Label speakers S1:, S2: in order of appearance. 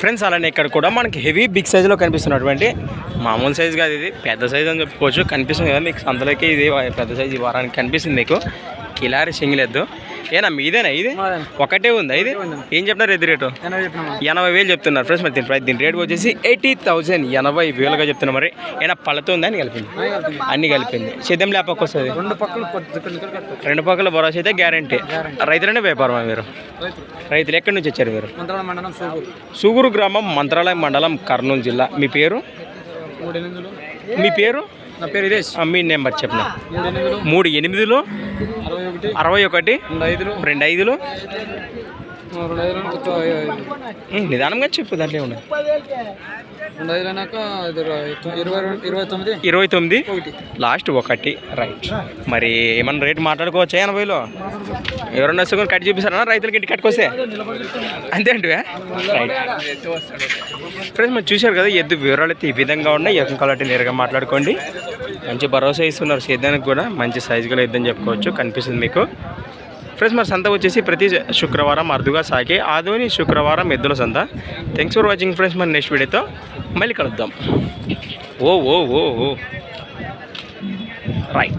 S1: Friends అలానే ఇక్కడ కూడా మనకి హెవీ బిగ్ సైజులో కనిపిస్తున్నటువంటి మామూలు సైజ్ కాదు ఇది. పెద్ద సైజు అని చెప్పుకోవచ్చు. కనిపిస్తుంది కదా మీకు. సంతలోకి ఇది పెద్ద సైజు ఈ వారానికి కనిపిస్తుంది మీకు. కిలారి సింగిల్ ఎద్దు. ఏనా మీదేనా ఇది? ఒకటే ఉందా ఇది? ఏం చెప్తున్నారు ఎద్దు రేటు? ఎనభై వేలు చెప్తున్నారు ఫ్రెండ్స్ మరి దీని ప్రైస్ దీని రేట్ వచ్చేసి ఎయిటీ థౌసండ్ ఎనభై వేలుగా చెప్తున్నారు మరి. ఏమైనా పళ్ళతో ఉందా? అని కలిపింది. అన్ని కలిపింది. సిద్ధం లేపకు వస్తుంది
S2: రెండు పక్కలు కొద్ది
S1: రెండు పక్కల భరోసా అయితే గ్యారంటీ రైతులనే వ్యాపారమా మీరు? రైతులు. ఎక్కడి నుంచి వచ్చారు మీరు? సూగురు. గ్రామం మంత్రాలయం మండలం కర్నూలు జిల్లా. మీ పేరు? మీ పేరు?
S2: నా పేరు
S1: మీ నెంబర్ చెప్పిన?
S2: మూడు ఎనిమిదిలో. అరవై ఒకటి. రెండు ఐదులు
S1: నిదానంగా చెప్పు దాంట్లో ఉండదు
S2: ఇరవై తొమ్మిది
S1: లాస్ట్ ఒకటి రైట్. మరి ఏమన్నా రేట్ మాట్లాడుకోవచ్చా ఎనభైలో? ఎవరన్నా వచ్చి కట్ చూపిస్తారా? రైతులకి ఇంటి కట్టుకొస్తే. అంతే అంటే రైట్. ఫ్రెండ్స్ మీరు చూశారు కదా ఎద్దు వివరాలు అయితే ఈ విధంగా ఉన్నాయి. ఎక్కడ నేరుగా మాట్లాడుకోండి. మంచి భరోసా ఇస్తున్నారు సేద్యానికి కూడా. మంచి సైజుగా గల చెప్పుకోవచ్చు కనిపిస్తుంది మీకు. ఫ్రెండ్స్ మరి సంత వచ్చేసి ప్రతి శుక్రవారం అరుదుగా సాగే ఆదోని శుక్రవారం ఎద్దుల సంత. థ్యాంక్స్ ఫర్ వాచింగ్ ఫ్రెండ్స్ మరి నెక్స్ట్ వీడియోతో మళ్ళీ కలుద్దాం. ఓ ఓ ఓ ఓ. రైట్